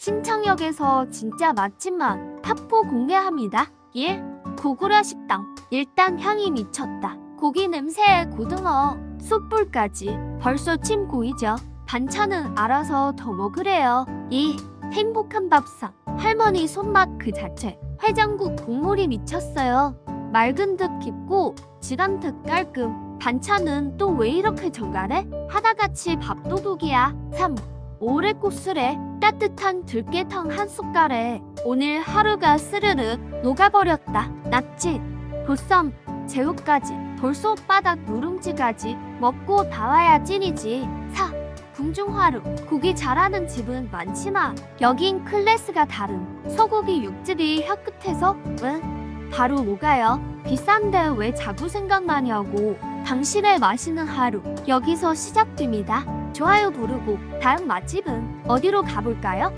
신창역에서 진짜 맛집만 탑포 공개합니다. 1. 고구려 식당. 일단 향이 미쳤다. 고기 냄새에 고등어, 숯불까지 벌써 침 고이죠. 반찬은 알아서 더 먹으래요. 2. 행복한 밥상. 할머니 손맛 그 자체. 해장국 국물이 미쳤어요. 맑은 듯 깊고 진한 듯 깔끔. 반찬은 또 왜 이렇게 정갈해? 하나같이 밥도둑이야. 3. 오래국수래 따뜻한 들깨탕 한 숟갈에 오늘 하루가 스르르 녹아버렸다. 낙지, 보쌈, 새우까지 돌솥바닥 누룽지까지 먹고 다 와야 찐이지. 4. 궁중화루 고기 잘하는 집은 많지만 여긴 클래스가 다른 소고기 육즙이 혀끝에서 응? 바로 녹아요. 비싼데 왜 자꾸 생각나냐고 당신의 맛있는 하루 여기서 시작됩니다. 좋아요 부르고 다음 맛집은 어디로 가볼까요?